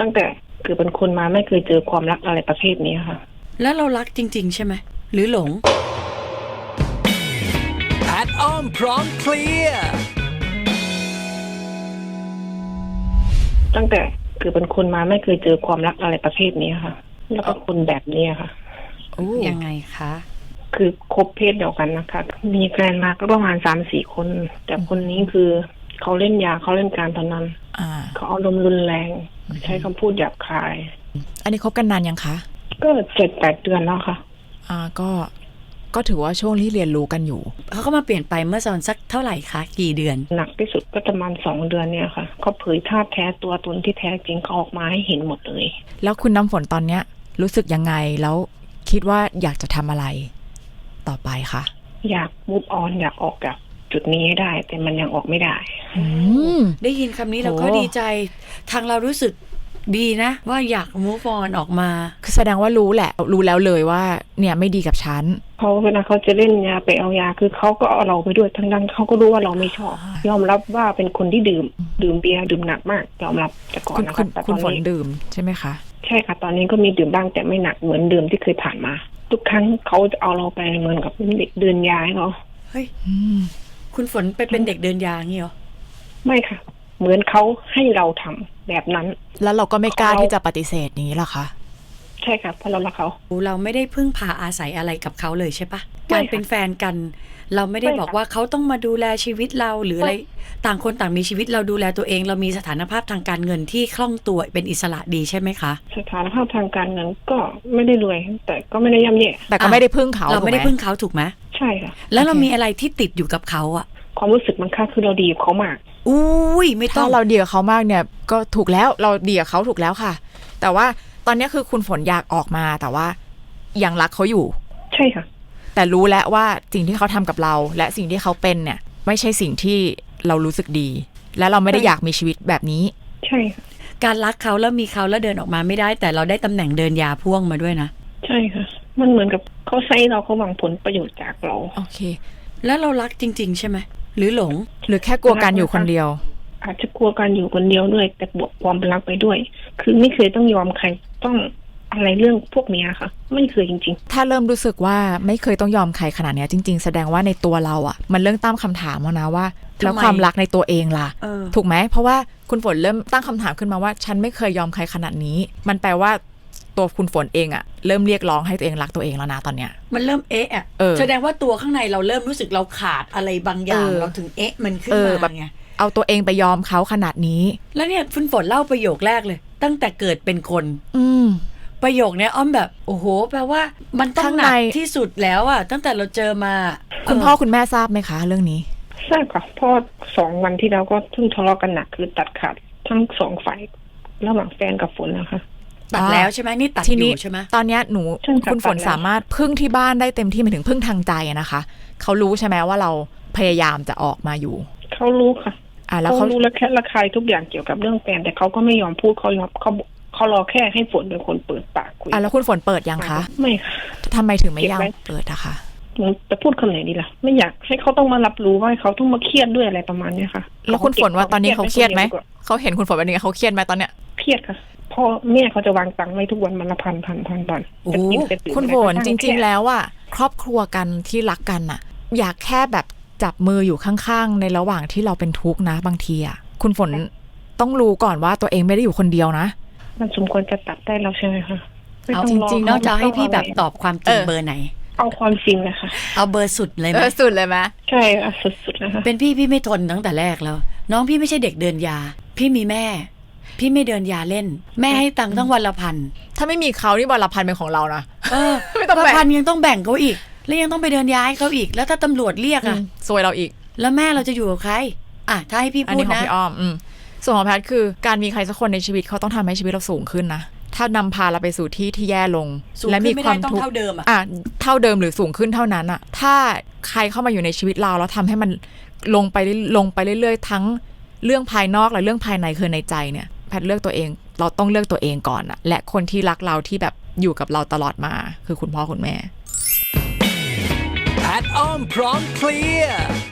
ตั้งแต่เกิดเป็นคนมาไม่เคยเจอความรักอะไรประเภทนี้ค่ะ แล้วเรารักจริง ๆ ใช่ไหม หรือหลง แพทอ้อมพร้อมเคลียร์ตั้งแต่เกิดเป็นคนมาไม่เคยเจอความรักอะไรประเภทนี้ค่ะ แล้วก็คนแบบนี้ค่ะ โอ้ยังไงคะ คือคบเพศเดียวกันนะคะ มีแฟนมาก็ประมาณสามสี่คน แต่คนนี้คือ เขาเล่นยาเขาเล่นการพนันอ่า เขาอารมณ์รุนแรง ใช้คำพูดหยาบคาย อันนี้คบกันนานยังคะ ก็เจ็ดแปดเดือนแล้วค่ะ อ่าก็ก็ถือว่าช่วงที่เรียนรู้กันอยู่ เขาก็มาเปลี่ยนไปเมื่อตอนสักเท่าไหร่คะ กี่เดือน หนักที่สุดก็ประมาณสองเดือนเนี่ยค่ะเขาเผยท่าตุแท้ตัวตนที่แท้จริงเขาออกมาให้เห็นหมดเลย แล้วคุณน้ำฝนตอนเนี้ย รู้สึกยังไงแล้วคิดว่าอยากจะทำอะไร ต่อไปคะอยากมุฟออนอยากออกจาก จุดนี้ให้ได้ แต่มันยังออกไม่ได้ อืม ได้ยินคำนี้เราโหก็ดีใจ ทางเรารู้สึกดีนะ ว่าอยาก move on ออกมา คือแสดงว่ารู้แหละ รู้แล้วเลยว่า เนี่ยไม่ดีกับฉัน เขาเวลาเขาจะเล่นยาไปเอายาคือเขาก็เอาเราไปด้วยทั้งนั้นเขาก็รู้ว่าเราไม่ชอบ ยอมรับว่าเป็นคนที่ดื่ม ดื่มเบียร์ดื่มหนักมาก ยอมรับแต่ก่อนคุณนะคุคะณแต่ตคุอณนฝนนี้ดื่มใช่ไหมคะ ใช่ค่ะ ตอนนี้ก็มีดื่มบ้างแต่ไม่หนักเหมือนเดิมที่เคยผ่านมา ทุกครั้งเขาจะเอาเราไปเหมือนกับเป็นเด็กเดินยาให้เขา เฮ้ย อืม คุณฝนไปเป็นเด็กเดินยางงี้เหรอไม่ค่ะ เหมือนเขาให้เราทำแบบนั้น แล้วเราก็ไม่กล้าเขาที่จะปฏิเสธนี้หรอคะใช่ค่ะเพราะเรารักเขาเราไม่ได้พึ่งพาอาศัยอะไรกับเขาเลยใช่ปะไม่การค่ะเป็นแฟนกัน เราไม่ได้ไม่ค่ะบอกว่าเขาต้องมาดูแลชีวิตเราหรืออะไรต่างคนต่างมีชีวิตเราดูแลตัวเอง เรามีสถานภาพทางการเงินที่คล่องตัวเป็นอิสระดีใช่ไหมคะ สถานภาพทางการเงินก็ไม่ได้รวยแต่ก็ไม่ได้ย่ำแย่แต่ก็ไม่ได้พึ่งเขาเราไม่ได้ถูกหพึ่งเขาถูกไหมใช่ค่ะ แล้วเราโอเคมีอะไรที่ติดอยู่กับเขาอะความรู้สึกมันค่าคือเราดีกับเขามาก อุ้ยไม่ต้ถ้าองเราดีกับเขามากเนี่ยก็ถูกแล้วเราดีกับเขาถูกแล้วค่ะ แต่ว่าตอนเนี้ยคือคุณฝนอยากออกมาแต่ว่ายังรักเขาอยู่ ใช่ค่ะ แต่รู้แล้วว่าสิ่งที่เขาทำกับเรา และสิ่งที่เขาเป็นเนี่ย ไม่ใช่สิ่งที่เรารู้สึกดี และเราไม่ได้ใช่ อยากมีชีวิตแบบนี้ ใช่ค่ะ การรักเขาแล้วมีเขาแล้วเดินออกมาไม่ได้ แต่เราได้ตำแหน่งเดินยาพ่วงมาด้วยนะ ใช่ค่ะ มันเหมือนกับ เขาใช้เราเขาหวังผลประโยชน์จากเรา โอเค แล้วเรารักจริง ๆ ใช่ไหมหรือหลง หรือแค่กลัวการอยู่คนเดียว อาจจะกลัวการอยู่คนเดียวด้วย แต่บวกความรักไปด้วย คือไม่เคยต้องยอมใครต้องอะไรเรื่องพวกเนี้ยค่ะ ไม่เคยจริง ถ้าเริ่มรู้สึกว่าไม่เคยต้องยอมใครขนาดเนี้ยจริง ๆ แสดงว่าในตัวเราอะ่ะ มันเริ่มตั้งคำถามแล้วนะว่า แล้วทำไมความรักในตัวเองล่ะเออถูกไหมเพราะว่าคุณฝนเริ่มตั้งคำถามขึ้นมาว่า ฉันไม่เคยยอมใครขนาดนี้ มันแปลว่า ตัวคุณฝนเองอะเริ่มเรียกร้องให้ตัวเองรักตัวเองแล้วนะตอนเนี้ย มันเริ่มเอ๊ะอะเออ แสดงว่าตัวข้างในเราเริ่มรู้สึกเราขาดอะไรบางอย่าง เออ เราถึงเอ๊ะมันขึ้นเออมาแบบไง เอาตัวเองไปยอมเขาขนาดนี้ แล้วเนี่ยคุณฝนเล่าประโยคแรกเลย ตั้งแต่เกิดเป็นคน อืม ประโยคเนี้ยอ้อมแบบ โอ้โห แปลว่า มันต้องข้างหใน นักที่สุดแล้วอะตั้งแต่เราเจอมาคุณเพ่อคุณแม่ทราบไหมคะ เรื่องนี้ๆทราบค่ะเพราะสองวันที่แล้วก็เพิ่งทะเลาะกันหนักคือตัดขาดทั้งสองฝ่ายระหว่างแฟนกับฝนนะคะ ตัดแล้วใช่ไหมนี่ตัดทีอนี้ยู่ใช่ไหม ตอนเนี้ยหนูใช่ค่ะคุณฝนตัดแล้ว สามารถพึ่งที่บ้านได้เต็มที่หมายถึงพึ่งทางใจอะนะคะ เขารู้ใช่ไหมว่าเราพยายามจะออกมาอยู่ เขารู้ค่ะอะแล้วเขาเขารู้และแค่ระคายทุกอย่างเกี่ยวกับเรื่องแฟนแต่เขาก็ไม่ยอมพูดเขายอมเขาเขารอแค่ให้ฝนเป็นคนเปิดปากคุยอะแล้วคุณฝนเปิดยังคะไม่ค่ะ ทำไมถึงไม่เก็บยังไว้ เปิดอะคะ หนูจะพูดคำไหนดีล่ะ ไม่อยากให้เขาต้องมารับรู้ว่าเขาต้องมาเครียดด้วยอะไรประมาณเนี้ยค่ะแล้วคุณฝนว่าตอนนี้เขาเครียดไหมก็บว้คนเดียวดีกว่าเขาเห็นคุณฝนแบบนี้เขาเครียดไหมตอนเนี้ย เครียดค่ะ พ่อแม่เขาจะวางตังค์ไว้ทุกวันมันละพันพันพันพันโอ้จะกินจะดื่มคุณอะไรฝก็นช่าจริงแค่ๆแล้วอะครอบครัวกันที่รักกันอะอยากแค่แบบจับมืออยู่ข้างๆ ในระหว่างที่เราเป็นทุกข์นะบางทีอะคุณฝนต้องรู้ก่อนว่าตัวเองไม่ได้อยู่คนเดียวนะ มันสมควรจะตัดได้แล้วใช่ไหมคะไม่เอาต้จริงๆอนอกจากให้พี่แบบไม่ตต้องอบความจริงเออเบอร์ไหน เอาความจริงนะคะ เอาเบอร์สุดเลยไหเอมอสุดเลยไหมใช่ค่ะสุดๆนะคะเป็นพี่พี่ไม่ทนตั้งแต่แรกแล้ว น้องพี่ไม่ใช่เด็กเดินยา พี่มีแม่ พี่ไม่เดินยาเล่น แม่ให้ตังค์ตั้งวันละพันถ้าไม่มีเขานี่บอลละพันเป็นของเรานะ เออไม่ต้องแบ่งพันยังต้องแบ่งเขาอีก แล้วยังต้องไปเดินยาให้เขาอีก แล้วถ้าตำรวจเรียกอือะมซวยเราอีก แล้วแม่เราจะอยู่กับใคร อะถ้าให้พี่อันพูดนี้ของนะ พี่อ้อมอืมส่วนของแพทย์คือการมีใครสักคนในชีวิตเขาต้องทำให้ชีวิตเราสูงขึ้นนะ ถ้านำพาเราไปสู่ที่ที่แย่ลง สูงและขึ้มีนไม่ควาได้มต้องทุกข์เท่าเดิมอะอะเท่าเดิมหรือสูงขึ้นเท่านั้นอะ ถ้าใครเข้ามาอยู่ในชีวิตเราแล้วทำให้มันลงไปเรื่อยลงไปเรื่อยๆ ทั้ง เรื่องภายนอกและเรื่องภายในคือในใจเนี่ยแพทเลือกตัวเอง เราต้องเลือกตัวเองก่อนอะและคนที่รักเราที่แบบอยู่กับเราตลอดมา คือคุณพ่อคุณแม่แพทอ้อมพร้อมเคลียร์